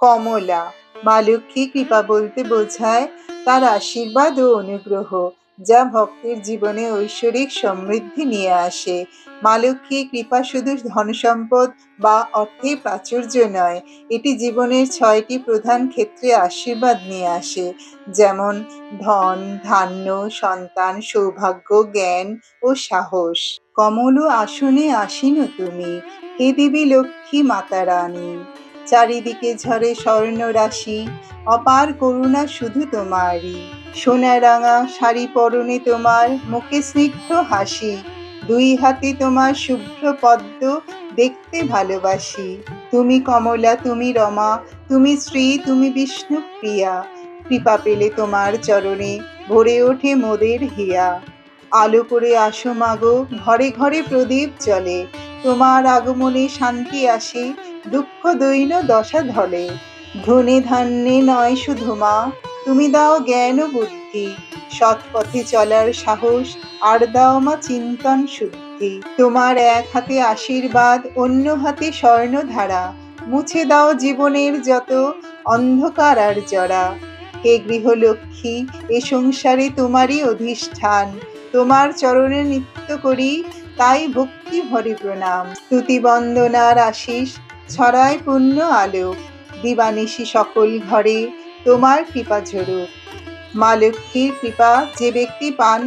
কমলা। মা লক্ষ্মী কৃপা বলতে বোঝায় তার আশীর্বাদ ও অনুগ্রহ, যা ভক্তের জীবনে ঐশ্বরিক সমৃদ্ধি নিয়ে আসে। মা লক্ষ্মী কৃপা শুধু ধন সম্পদ বা অর্থে প্রাচুর্য নয়, এটি জীবনের ছয়টি প্রধান ক্ষেত্রে আশীর্বাদ নিয়ে আসে, যেমন ধন, ধান্য, সন্তান, সৌভাগ্য, জ্ঞান ও সাহস। কমল আসনে আসীন তুমি, হে দেবী লক্ষ্মী মাতা রানী চারিদিকে ঝরে স্বর্ণ রাশি অপার করুণা শুধু তোমারই। সোনা রাঙা শাড়ি পরনে তোমার মুখে স্নিগ্ধ হাসি। দুই হাতে তোমার শুভ্র পদ্ম দেখতে ভালোবাসি। তুমি কমলা, তুমি রমা, তুমি শ্রী, তুমি বিষ্ণু প্রিয়া। কৃপা পেলে তোমার চরণে, ভরে ওঠে মোদের হিয়া। আলো করে আসো মাগো ঘরে ঘরে প্রদীপ জ্বলে। তোমার আগমনে শান্তি আসে দুঃখ দৈন দশা ধলে। ধনে ধান্যে নয় শুধু মা, তুমি দাও জ্ঞান বুদ্ধি। সৎ পথে চলার সাহস, আর দাও মা চিন্তন শুদ্ধি। তোমার এক হাতে আশীর্বাদ, অন্য হাতে স্বর্ণধারা। মুছে দাও জীবনের যত অন্ধকার আর জরা। হে গৃহলক্ষ্মী, এ সংসারে তোমারই অধিষ্ঠান। তোমার চরণে নৃত্য করি, তাই ভক্তি ভরে প্রণাম। স্তুতি বন্দনার আশিস ছড়ায় পূর্ণ আলো, দিবানিশি সকল ঘরে তোমার কৃপা ঝরুক মা লক্ষ্মীর কৃপা যে ব্যক্তি পান,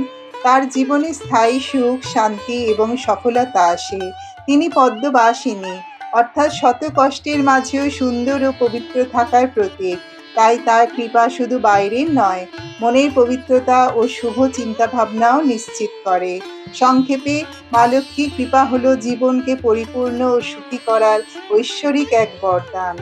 তার জীবনে স্থায়ী সুখ, শান্তি এবং সফলতা আসে। তিনি পদ্মবাসিনী, অর্থাৎ শত কষ্টের মাঝেও সুন্দর ও পবিত্র থাকার প্রতীক। তাই তার কৃপা শুধু বাইরের নয়, মনের পবিত্রতা ও শুভ চিন্তা ভাবনাও নিশ্চিত করে। সংক্ষেপে, মা কৃপা হলো জীবনকে পরিপূর্ণ ও সুখী করার ঐশ্বরিক এক বরদান।